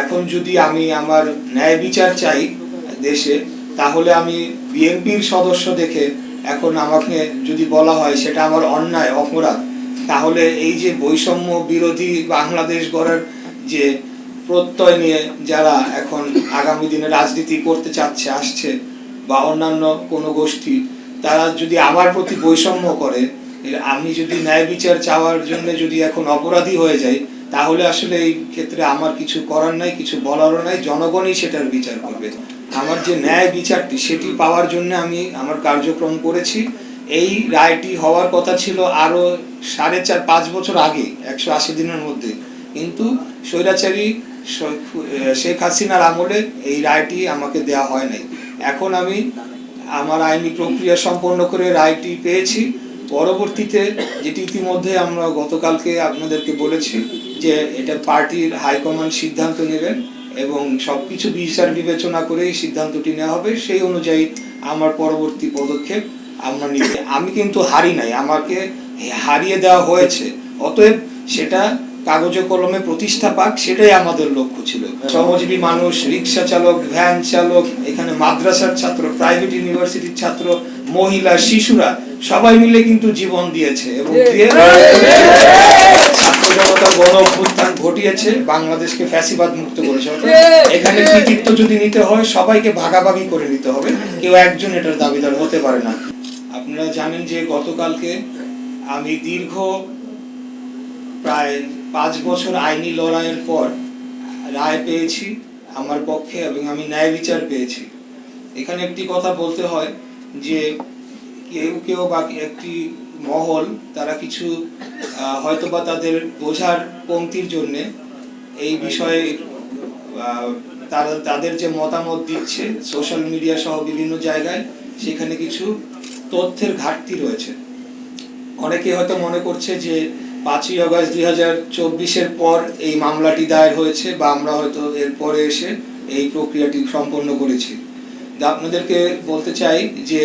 এখন যদি আমি আমার ন্যায় বিচার চাই দেশে, তাহলে আমি বিএনপির সদস্য দেখে এখন আমাকে যদি বলা হয় সেটা আমার অন্যায়, অপরাধ, তাহলে এই যে বৈষম্য বিরোধী বাংলাদেশ গড়ার যে প্রত্যয় নিয়ে যারা এখন আগামী দিনে রাজনীতি করতে চাচ্ছে, আসছে বা অন্যান্য কোনো গোষ্ঠী, তারা যদি আমার প্রতি বৈষম্য করে আমি যদি ন্যায় বিচার চাওয়ার জন্য যদি এখন অপরাধী হয়ে যাই তাহলে আসলে এই ক্ষেত্রে আমার কিছু করার নাই, কিছু বলারও নাই, জনগণই সেটার বিচার করবে। আমার যে ন্যায় বিচারটি সেটি পাওয়ার জন্য আমি আমার কার্যক্রম করেছি। এই রায়টি হওয়ার কথা ছিল আরও সাড়ে চার, পাঁচ বছর আগে, একশো আশি দিনের মধ্যে। কিন্তু স্বৈরাচারী শেখ হাসিনার আমলে এই রায়টি আমাকে দেয়া হয় নাই। এখন আমি আমার আইনি প্রক্রিয়া সম্পন্ন করে রায়টি পেয়েছি। পরবর্তীতে যেটি ইতিমধ্যে আমরা গতকালকে আপনাদেরকে বলেছি যে এটা পার্টির হাইকমান্ড সিদ্ধান্ত নেবেন এবং সবকিছু বিচার বিবেচনা করে এই সিদ্ধান্তটি নেওয়া হবে, সেই অনুযায়ী আমার পরবর্তী পদক্ষেপ আমরা নিতে আমি কিন্তু হারি নাই, আমাকে হারিয়ে দেওয়া হয়েছে। অতএব সেটা কাগজে কলমে প্রতিষ্ঠা পাক, সেটাই আমাদের লক্ষ্য ছিল। শ্রমজীবী মানুষ, রিক্সা চালক, ভ্যান চালক, এখানে মাদ্রাসার ছাত্র প্রাইভেট ইউনিভার্সিটির ছাত্র, মহিলা, শিশুরা সবাই মিলে কিন্তু জীবন দিয়েছে এবং জনতা গণ অভ্যুত্থান ঘটিয়েছে বাংলাদেশকে ফ্যাসিবাদ মুক্ত করেছে। এখানে কৃতিত্ব যদি নিতে হয় সবাইকে ভাগাভাগি করে নিতে হবে। কেউ একজন এটার দাবিদার হতে পারে না। আপনারা জানেন যে গতকালকে আমি দীর্ঘ প্রায় পাঁচ বছর আইনি লড়াইয়ের পর রায় পেয়েছি আমার পক্ষে এবং আমি ন্যায় বিচার পেয়েছি। এখানে একটি কথা বলতে হয় যে কেউ কেউ বা একটি মহল, তারা কিছু হয়তোবা তাদের বোঝার কমতির জন্যে এই বিষয়ে তারা, তাদের যে মতামত দিচ্ছে সোশ্যাল মিডিয়া সহ বিভিন্ন জায়গায়, সেখানে কিছু তথ্যের ঘাটতি রয়েছে। অনেকে হয়তো মনে করছে যে পাঁচই আগস্ট দুই হাজার চব্বিশের পর এই মামলাটি দায়ের হয়েছে বা আমরা হয়তো এর পরে এসে এই প্রক্রিয়াটি সম্পন্ন করেছি। আপনাদেরকে বলতে চাই যে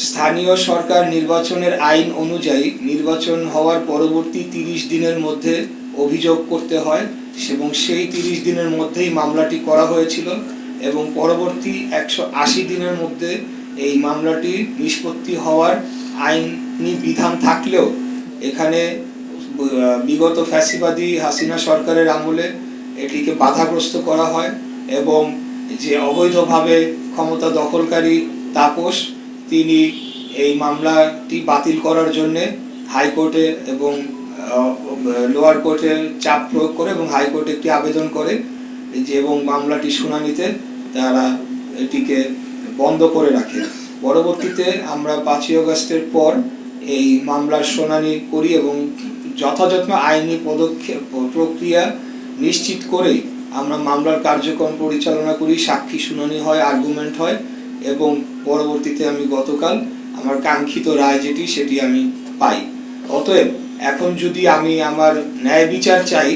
স্থানীয় সরকার নির্বাচনের আইন অনুযায়ী নির্বাচন হওয়ার পরবর্তী তিরিশ দিনের মধ্যে অভিযোগ করতে হয় এবং সেই তিরিশ দিনের মধ্যেই মামলাটি করা হয়েছিল এবং পরবর্তী একশো আশি দিনের মধ্যে এই মামলাটি নিষ্পত্তি হওয়ার আইনি বিধান থাকলেও এখানে বিগত ফ্যাসিবাদী হাসিনা সরকারের আমলে এটিকে বাধাগ্রস্ত করা হয় এবং যে অবৈধভাবে ক্ষমতা দখলকারী তাপস তিনি এই মামলাটি বাতিল করার জন্য হাইকোর্টে এবং লোয়ার কোর্টে চাপ প্রয়োগ করে এবং হাইকোর্টে একটি আবেদন করে যে এবং মামলাটি শুনানিতে তারা এটিকে বন্ধ করে রাখে। পরবর্তীতে আমরা পাঁচই আগস্টের পর এই মামলার শুনানি করি এবং যথাযথ আইনি পদক্ষেপ, প্রক্রিয়া নিশ্চিত করেই আমরা মামলার কার্যক্রম পরিচালনা করি, সাক্ষী শুনানি হয় আর্গুমেন্ট হয়। এবং পরবর্তীতে আমি গতকাল আমার কাঙ্ক্ষিত রায় যেটি সেটি আমি পাই। অতএব এখন যদি আমি আমার ন্যায় বিচার চাই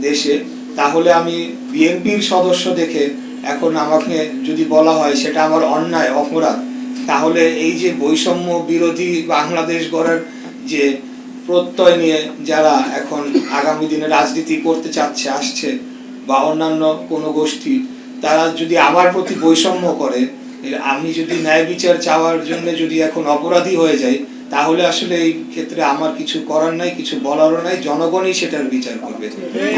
দেশে, তাহলে আমি বিএনপির সদস্য দেখে এখন আমাকে যদি বলা হয় সেটা আমার অন্যায়, অপরাধ, তাহলে এই যে বৈষম্য বিরোধী বাংলাদেশ গড়ার যে প্রত্যয় নিয়ে যারা এখন আগামী দিনে রাজনীতি করতে চাচ্ছে, আসছে বা অন্যান্য কোনো গোষ্ঠী, তারা যদি আমার প্রতি বৈষম্য করে আমি যদি ন্যায় বিচার চাওয়ার জন্য যদি এখন অপরাধী হয়ে যাই, তাহলে আসলে এই ক্ষেত্রে আমার কিছু করার নাই, কিছু বলারও নাই, জনগণই সেটার বিচার করবে।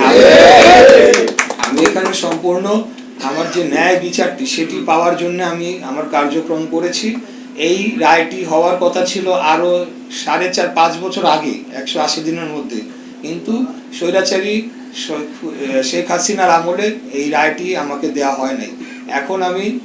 আমি- এখানে সম্পূর্ণ আমার যে ন্যায় বিচারটি, সেটি পাওয়ার জন্য আমি আমার কার্যক্রম করেছি। এই রায়টি হওয়ার কথা ছিল আরও সাড়ে চার, পাঁচ বছর আগে, একশো আশি দিনের মধ্যে। কিন্তু স্বৈরাচারী শেখ হাসিনার আমলে এই রায়টি আমাকে দেয়া হয় নাই। এখন আমি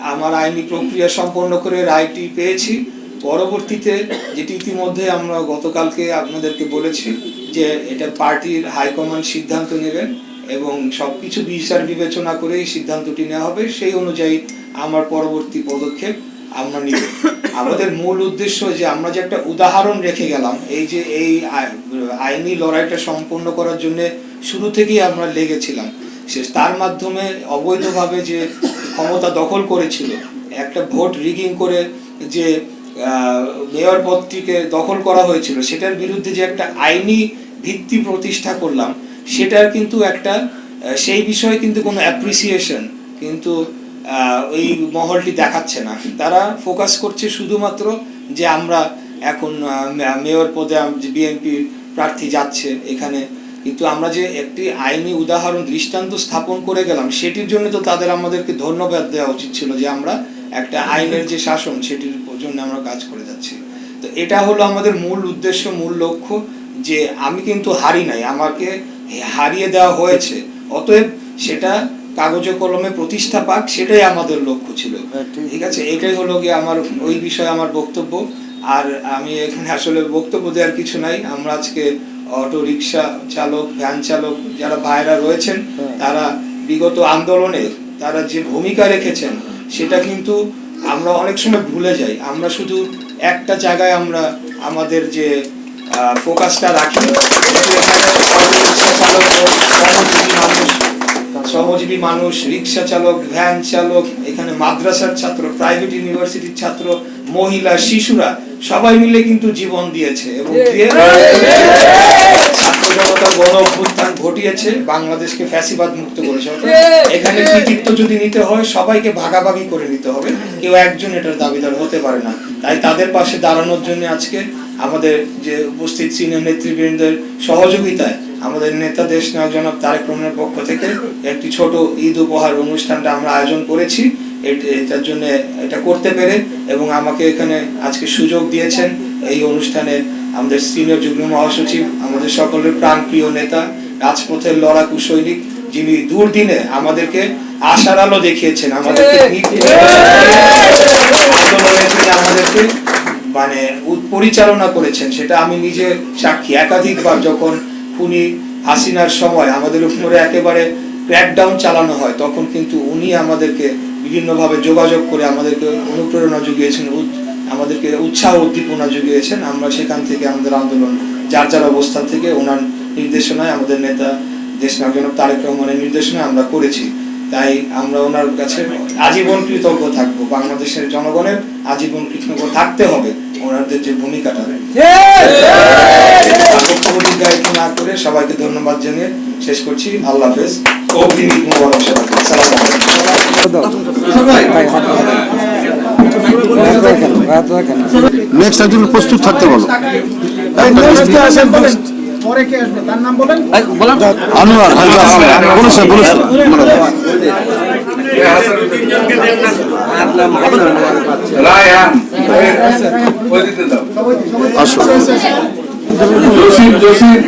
আমার আইনি প্রক্রিয়া সম্পন্ন করে রায়টি পেয়েছি। পরবর্তীতে যেটি ইতিমধ্যে আমরা গতকালকে আপনাদেরকে বলেছি যে এটা পার্টির হাইকমান্ড সিদ্ধান্ত নেবেন এবং সবকিছু বিচার বিবেচনা করে এই সিদ্ধান্তটি নেওয়া হবে। সেই অনুযায়ী আমার পরবর্তী পদক্ষেপ আমরা নিব। আমাদের মূল উদ্দেশ্য যে আমরা যে একটা উদাহরণ রেখে গেলাম, এই যে এই আই- আইনি লড়াইটা সম্পন্ন করার জন্য শুরু থেকেই আমরা লেগেছিলাম। সে তার মাধ্যমে অবৈধভাবে যে ক্ষমতা দখল করেছিল। একটা ভোট রিগিং করে যে মেয়র পদটিকে দখল করা হয়েছিল, সেটার বিরুদ্ধে যে একটা আইনি ভিত্তি প্রতিষ্ঠা করলাম, সেটার কিন্তু একটা সেই বিষয়ে কিন্তু কোনো অ্যাপ্রিসিয়েশন কিন্তু ওই মহলটি দেখাচ্ছে না। তারা ফোকাস করছে শুধুমাত্র যে আমরা এখন মেয়র পদে বিএনপি প্রার্থী যাচ্ছে, এখানে কিন্তু আমরা যে একটি আইনি উদাহরণ দৃষ্টান্ত স্থাপন করে গেলাম, সেটির জন্য তো তাদের আমাদেরকে ধন্যবাদ দেওয়া উচিত ছিল যে আমরা একটা আইনের যে শাসন, সেটির জন্য আমরা কাজ করে যাচ্ছি। তো এটা হলো আমাদের মূল উদ্দেশ্য, মূল লক্ষ্য যে আমি কিন্তু হারি নাই, আমাকে হারিয়ে দেওয়া হয়েছে। অতএব সেটা কাগজে কলমে প্রতিষ্ঠা পাক, সেটাই আমাদের লক্ষ্য ছিল। ঠিক আছে? এটাই হলো গিয়ে আমার, ওই বিষয়ে আমার বক্তব্য। আর আমি এখানে আসলে বক্তব্য দেওয়ার কিছু নাই। আমরা আজকে অটো রিক্সা চালক ভ্যান চালক যারা ভাইরা রয়েছেন তারা বিগত আন্দোলনে তারা যে ভূমিকা রেখেছেন সেটা কিন্তু আমরা অনেক সময় ভুলে যাই। আমরা শুধু একটা জায়গায় আমরা আমাদের যে ফোকাসটা রাখি শ্রমজীবী মানুষ। রিক্সা চালক ভ্যান চালক এখানে মাদ্রাসার ছাত্র প্রাইভেট ইউনিভার্সিটির ছাত্র মহিলা শিশুরা সবাই মিলে কিন্তু জীবন দিয়েছে এবং দিয়ে ছাত্র জনতার গণ অভ্যুত্থান ঘটিয়েছে বাংলাদেশকে ফ্যাসিবাদ মুক্ত করেছে। এখানে কৃতিত্ব যদি নিতে হয় সবাইকে ভাগাভাগি করে নিতে হবে। কেউ একজন এটার দাবিদার হতে পারে না। তাই তাদের পাশে দাঁড়ানোর জন্য আজকে আমাদের যে উপস্থিত সিনিয়র নেতৃবৃন্দের সহযোগিতায় আমাদের নেতা দেশ নায়ক জনাব তারেক রহমানের পক্ষ থেকে একটি ছোট ঈদ উপহার অনুষ্ঠানটা আমরা আয়োজন করেছি। এটার জন্য এটা করতে পেরে এবং আমাকে এখানে আজকে সুযোগ দিয়েছেন। এই অনুষ্ঠানে আমাদের সিনিয়র যুগ্ম মহাসচিব আমাদের সকলের প্রাণপ্রিয় নেতা রাজপথের লড়াকু সৈনিক যিনি দুর্দিনে আমাদেরকে আশার আলো দেখিয়েছেন আমাদেরকে আন্দোলনে তিনি আমাদেরকে মানে পরিচালনা করেছেন সেটা আমি নিজে সাক্ষী। একাধিকবার যখন খুনি হাসিনার সময় আমাদের উপরে একেবারে ক্র্যাকডাউন চালানো হয় তখন কিন্তু উনি আমাদেরকে বিভিন্নভাবে যোগাযোগ করে আমাদেরকে অনুপ্রেরণা জুগিয়েছেন আমাদেরকে উৎসাহ উদ্দীপনা জুগিয়েছেন আমরা সেখান থেকে আমাদের আন্দোলন, যার যার অবস্থান থেকে ওনার নির্দেশনায়, আমাদের নেতা দেশ নায়ক তারেক রহমানের নির্দেশনায় আমরা করেছি। তাই আমরা ওনার কাছে আজীবন কৃতজ্ঞ থাকব। বাংলাদেশের জনগণের আজীবন কৃতজ্ঞ থাকতে হবে ওনাদের যে ভূমিকাটা। না করে সবাইকে ধন্যবাদ জানিয়ে শেষ করছি। আল্লাহ হাফেজ। অগ্নিমিক মোবারক। নেক্সট একজন প্রস্তুত থাকতে বলো। পরে কে আসবে? তার নাম বলেন। আনোয়ার দিতে দাও আসো জসিম জসিম।